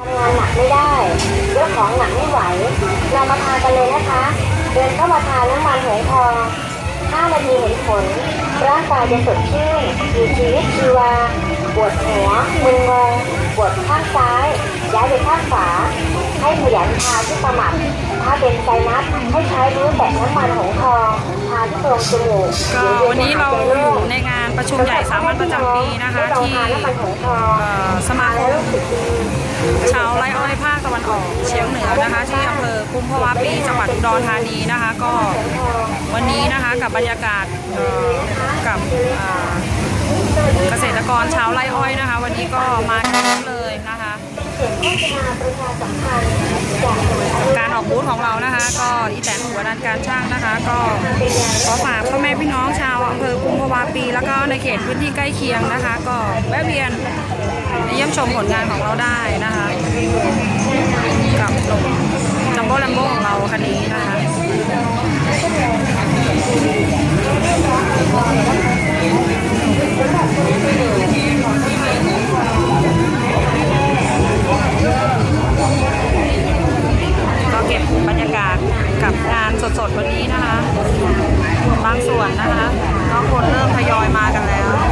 ทำงานหนักไม่ได้ยกของหนักไม่ไหว เรามาทานกันเลยนะคะ เดินเข้ามาทานน้ำมันหงทอง5นาทีเห็นผล ร่างกายจะสดชื่นมีชีวิตชีวา ปวดหัวมึนงงปวดข้างซ้าย ย้ายไปข้างขวา ให้ขยันทาที่สมัครถ้าเป็นไซนัสให้ใช้รู้แต่น้ำมันหงทองทาที่โพรงจมูกก็วันนี้เราอยู่ในงาน ประชุมใหญ่สามัญประจำปีนะคะ ที่สมาคมชาวไร่อ้อยภาคตะวันออกเฉียงเหนือนะคะ ที่อำเภอกุมภาวะปีจังหวัดอุดรธานีนะคะ ก็วันนี้นะคะกับบรรยากาศกับเกษตรกรชาวไร่อ้อยนะคะ วันนี้ก็มาเลย การออกบูธของเรานะคะ ก็อีแตนหัวด้านการช่างนะคะ ก็ขอฝากพ่อแม่พี่น้องชาวอำเภอกุมภาวาปี แล้วก็ในเขตพื้นที่ใกล้เคียงนะคะ ก็แวะเวียนเยี่ยมชมผลงานของเราได้นะคะ กันสดๆวันนี้นะคะ บางส่วนนะคะก็คนเริ่มทยอยมากันแล้ว